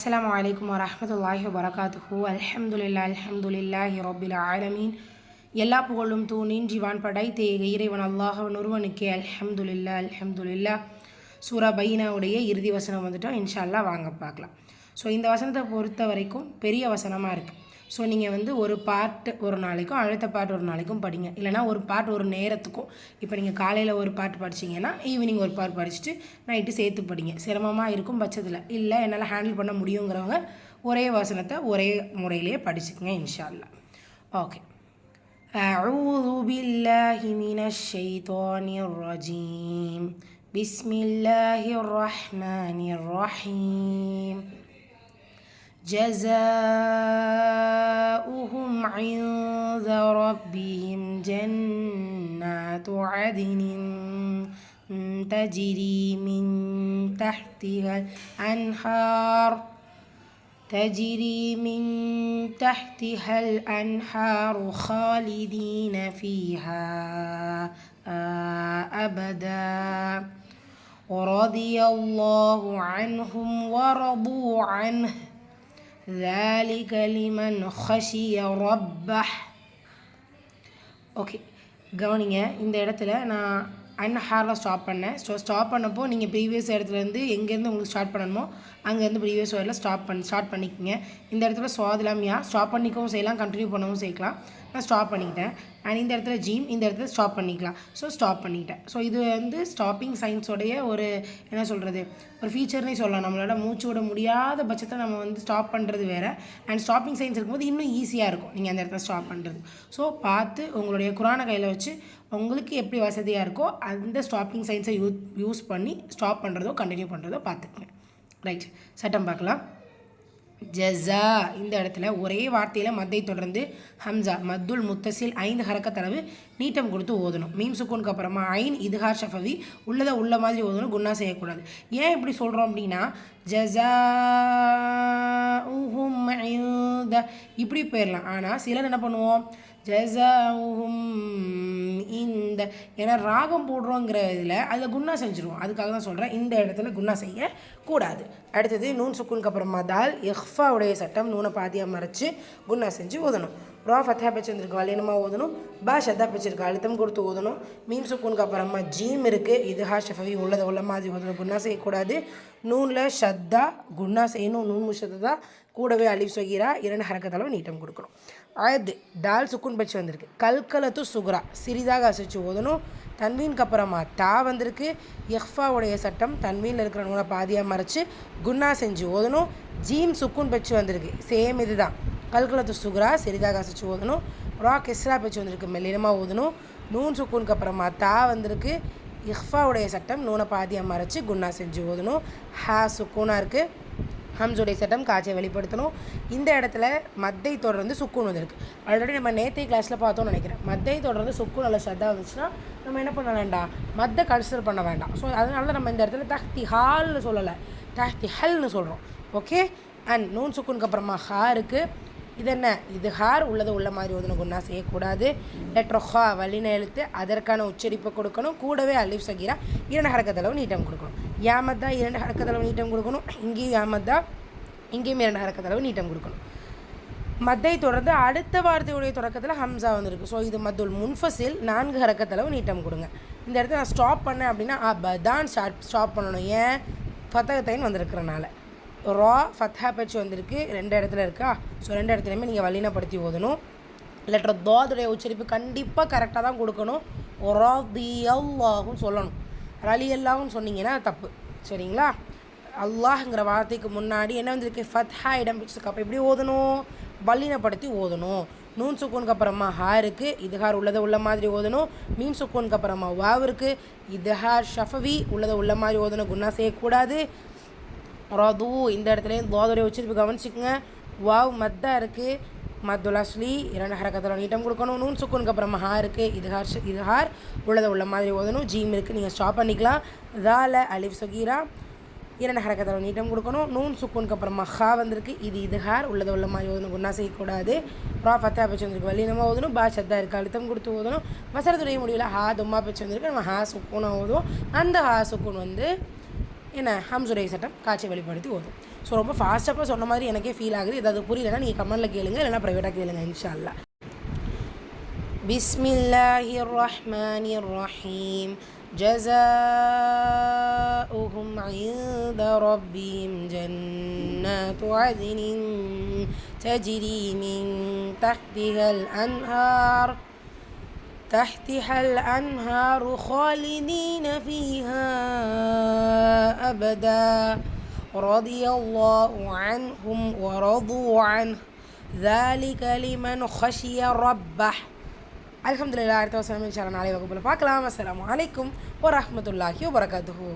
அஸ்லாம் வலைக்கம் வரமத்துல்லாஹி வரகாத்துஹு அல்ஹம்துலில்லா அல்ஹம்துலில்லாஹி ரொபில் ஆலமீன் எல்லா புகழும் தூணின் ஜிவான் படைத்தே இறைவன் அல்லாஹவன் ஒருவனுக்கே. அல்ஹம்துலில்லா அல்ஹம்துலில்லா சூரா பைனாவுடைய இறுதி வசனம் வந்துட்டோம் இன்ஷால்லா வாங்க பார்க்கலாம். ஸோ இந்த வசனத்தை பொறுத்த வரைக்கும் பெரிய வசனமாக இருக்குது ஸோ நீங்கள் வந்து ஒரு பாட்டு ஒரு நாளைக்கும் அடுத்த பாட்டு ஒரு நாளைக்கும் படிங்க இல்லைனா ஒரு பாட்டு ஒரு நேரத்துக்கும் இப்போ நீங்கள் காலையில் ஒரு பாட்டு படிச்சீங்கன்னா ஈவினிங் ஒரு பாட்டு படிச்சுட்டு நைட்டு சேர்த்து படிங்க சிரமமாக இருக்கும் பட்சத்தில் இல்லை என்னால் ஹேண்டில் பண்ண முடியுங்கிறவங்க ஒரே வசனத்தை ஒரே முறையிலேயே படிச்சுக்கங்க இன்ஷா அல்லாஹ் ஓகே أعوذ بالله من الشيطان الرجيم بسم الله الرحمن الرحيم جزاؤهم عند ربهم جنات عدن تجري من تحتها الأنهار تجري من تحتها الأنهار خالدين فيها أبدا. ورضي الله عنهم ورضوا عنه. ذلك لمن خشي ربه ஓகே கவனிங்க இந்த இடத்துல நான் அன்ஹாரில் ஸ்டாப் பண்ணேன் ஸோ ஸ்டாப் பண்ணப்போ நீங்கள் ப்ரீவியஸ் இடத்துலேருந்து எங்கேருந்து உங்களுக்கு ஸ்டார்ட் பண்ணணுமோ அங்கேருந்து ப்ரீவியஸ் வேர்டில் ஸ்டாப் பண்ணி ஸ்டார்ட் பண்ணிக்கோங்க இந்த இடத்துல சுவாதிலாமியா ஸ்டாப் பண்ணிக்கவும் செய்யலாம் கண்டினியூ பண்ணவும் செய்யலாம் நான் ஸ்டாப் பண்ணிக்கிட்டேன். அண்ட் இந்த இடத்துல ஜீம் இந்த இடத்துல ஸ்டாப் பண்ணிக்கலாம். ஸோ ஸ்டாப் பண்ணிக்கிட்டேன். ஸோ இது வந்து ஸ்டாப்பிங் சயின்ஸோடைய ஒரு என்ன சொல்கிறது ஒரு ஃபீச்சர்னே சொல்லலாம். நம்மளோட மூச்சு விட முடியாத பட்சத்தில் நம்ம வந்து ஸ்டாப் பண்ணுறது வேறு. அண்ட் ஸ்டாப்பிங் சயின்ஸ் இருக்கும்போது இன்னும் ஈஸியாக இருக்கும். நீங்கள் அந்த இடத்துல ஸ்டாப் பண்ணுறது ஸோ பார்த்து உங்களுடைய குரானை கையில் வச்சு உங்களுக்கு எப்படி வசதியாக இருக்கோ அந்த ஸ்டாப்பிங் சயின்ஸை யூ யூஸ் பண்ணி ஸ்டாப் பண்ணுறதோ கண்டினியூ பண்ணுறதோ பார்த்துக்குங்க. ரைட் சட்டம் பார்க்கலாம். ஜஸா. இந்த இடத்துல ஒரே வார்த்தையில் மத்தை தொடர்ந்து ஹம்சா மத்துல் முத்தசில் ஐந்து ஹரக்கத்தளவு நீட்டம் கொடுத்து ஓதணும். மீம் சுக்கூனுக்கு அப்புறமா ஐன் இதுஹார் ஷஃபவி உள்ளதை உள்ள மாதிரி ஓதணும் குன்னா செய்யக்கூடாது. ஏன் இப்படி சொல்கிறோம் அப்படின்னா ஜஸா ஊஹும் இப்படி போயிடலாம் ஆனால் சிலர் என்ன பண்ணுவோம்? ஜஸாவும் இந்த ஏன்னா ராகம் போடுறோங்கிற இதில் அதில் குன்னா செஞ்சுருவோம். அதுக்காக தான் சொல்கிறேன் இந்த இடத்துல குன்னா செய்யக்கூடாது. அடுத்தது நூன் சுக்குனுக்கு அப்புறமா தால் எஃபாவுடைய சட்டம் நூனை பாதியாக மறைச்சு குன்னா செஞ்சு ஓதணும். ரா ஃபத்தா வச்சுருந்துருக்கு வலினமாக ஓதணும். பா ஷத்தா வச்சிருக்கு அழுத்தம் கொடுத்து ஓதணும். மீம் சுக்குனுக்கு அப்புறமா ஜீம் இருக்குது இது ஹா ஷஃபி உள்ளதை உள்ள மாதிரி ஓதணும். குன்னா செய்யக்கூடாது. நூனில் ஷத்தா குன்னா செய்யணும். நூன் முஷத்தா கூடவே அழிவு சொகீரா இரண்டு ஹரக்கத்தளவு நீட்டம் கொடுக்கணும். அது டால் சுக்குன் பச்சு வந்திருக்கு. கல்கலத்து சுகுரா சிறிதாக அசைச்சு ஓதணும். தன்வீனுக்கு அப்புறமா தா வந்திருக்கு. எஃபாவுடைய சட்டம் தன்வீனில் இருக்கிற நூலை பாதியாக மறைச்சு குன்னா செஞ்சு ஓதணும். ஜீம் சுக்குன் பச்சு வந்திருக்கு. சேம் இதுதான் கல்குலத்து சுகரா சிறிதாக அசைச்சு ஓதணும் ரா கெஸ்ரா பேச்சு வந்திருக்கு மெல்லினமாக ஓதணும் நூன் சுக்கூனுக்கு அப்புறமா தா வந்திருக்கு. இஃபாவுடைய சட்டம் நூனை பாதியாக மறைச்சி குன்னா செஞ்சு ஓதணும் ஹா சுக்கூனாக இருக்குது ஹம்ஸுடைய சட்டம் காட்சியை வெளிப்படுத்தணும். இந்த இடத்துல மத்தை தொடர்ந்து சுக்கூன் வந்திருக்கு. ஆல்ரெடி நம்ம நேற்றை கிளாஸில் பார்த்தோம்னு நினைக்கிறேன். மத்தை தொடர்ந்து சுக்குன் அல்ல சத்தா வந்துச்சுன்னா நம்ம என்ன பண்ண வேண்டாம்? மத்தை கன்சிடர் பண்ண வேண்டாம். ஸோ அதனால நம்ம இந்த இடத்துல தஹ்தி ஹால்னு சொல்லலை. தஹ்தி ஹல்னு சொல்கிறோம் ஓகே அண்ட் நூன் சுக்குனுக்கு அப்புறமா ஹா இருக்குது இது என்ன இது ஹார் உள்ளது உள்ள மாதிரி ஓதணும் குன்னா செய்யக்கூடாது. லெட்ரு ஹா வல்லின எழுத்து அதற்கான உச்சரிப்பை கொடுக்கணும். கூடவே அலிஃப் சகீரா இரண்டு ஹரக்கத்தளவு நீட்டம் கொடுக்கணும். யாமத்தா இரண்டு ஹரக்கத்தளவு நீட்டம் கொடுக்கணும். இங்கேயும் யாமத்தா இங்கேயும் இரண்டு ஹரக்கத்தளவு நீட்டம் கொடுக்கணும். மத்தை தொடர்ந்து அடுத்த வார்த்தையுடைய தொடக்கத்தில் ஹம்சா வந்திருக்கு. ஸோ இது மத்துல் முன்ஃபசில் நான்கு ஹரக்கத்தளவு நீட்டம் கொடுங்க. இந்த இடத்துல நான் ஸ்டாப் பண்ணேன் அப்படின்னா பதான் ஸ்டார்ட் ஸ்டாப் பண்ணணும். ஏன்? ஃபத்தகத்தைன்னு வந்திருக்கிறனால. ரா ஃபத்ஹா பச்சு வந்திருக்கு. ரெண்டு இடத்துல இருக்கா? ஸோ ரெண்டு இடத்துலையுமே நீங்கள் வல்லினப்படுத்தி ஓதணும். லெட்டர் தோதுடைய உச்சரிப்பு கண்டிப்பாக கரெக்டாக தான் கொடுக்கணும். ரா தி அல்லாஹும் சொல்லணும். ரலி அல்லாவும் சொன்னீங்கன்னா தப்பு. சரிங்களா? அல்லாஹ்ங்கிற வார்த்தைக்கு முன்னாடி என்ன வந்திருக்கு? ஃபத்ஹா இடம் பிடிச்சிருக்கு. அப்போ எப்படி ஓதணும்? வல்லினப்படுத்தி ஓதணும். நூன் சுக்கூனுக்கு அப்புறமா ஹா இருக்குது இதுஹார் உள்ளதை உள்ள மாதிரி ஓதணும். மீன் சுக்கூனுக்கு அப்புறமா வாவ் இருக்குது இதுஹார் ஷஃபவி உள்ளதை உள்ள மாதிரி ஓதணும். குன்னா செய்யக்கூடாது. ரது இந்த இடத்துலையும் தோதோடைய உச்சரிப்பு கவனிச்சுக்கோங்க. வாவ் மத்தா இருக்குது மத்துல் அஸ்லி இரண்டு ஹரக்கத்தில் நீட்டம் கொடுக்கணும். நூன் சுக்குனுக்கு அப்புறம் ஹா இருக்குது இதுஹார் இதுஹார். உள்ளதை உள்ள மாதிரி ஓதணும். ஜீம் இருக்குது நீங்கள் ஸ்டாப் பண்ணிக்கலாம். தால அலிஃப் சுகீரா. இரண்டு ஹரக்கத்தில் நீட்டம் கொடுக்கணும். நூன் சுக்குனுக்கு அப்புறமா ஹா வந்திருக்கு. இது இதுஹார். உள்ளதை உள்ள மாதிரி ஓதணும். குன்னா செய்யக்கூடாது. ரா ஃபத்தா பச்சு வந்திருக்கு. வல்லினமாக ஓதணும். பா சத்தா இருக்குது அழுத்தம் கொடுத்து ஓதணும். வசரத்துடைய முடிவில் ஹா தும்மா பச்சு வந்திருக்கு. நம்ம ஹா சுக்கூனை ஓதுவோம். அந்த ஹா சுக்குன் வந்து என்ன ஹம்சுரை சட்டம் காட்சி வெளிப்படுத்தி ஓதும் ஸோ ரொம்ப ஃபாஸ்ட்டாக சொன்ன மாதிரி எனக்கே ஃபீல் ஆகுது ஏதாவது புரியலன்னா நீங்கள் கமெண்ட்டில் கேளுங்க இல்லைன்னா ப்ரைவேட்டாக கேளுங்க இன்ஷா அல்லாஹ் بسم الله الرحمن الرحيم جزاؤهم عند ربهم جنات عدن تجري من تحتها الأنهار تحتها الأنهار خالدين فيها أبدا رضي الله عنهم ورضوا عنه ذلك لمن خشي ربه அல்ஹம்துலில்லாஹ் அடுத்த வசனம் இன்ஷா அல்லாஹ் நாளை வகுப்பில் பார்க்கலாம் அஸ்ஸலாமு அலைக்கும் வரஹ்மத்துல்லாஹி வபரகாத்துஹு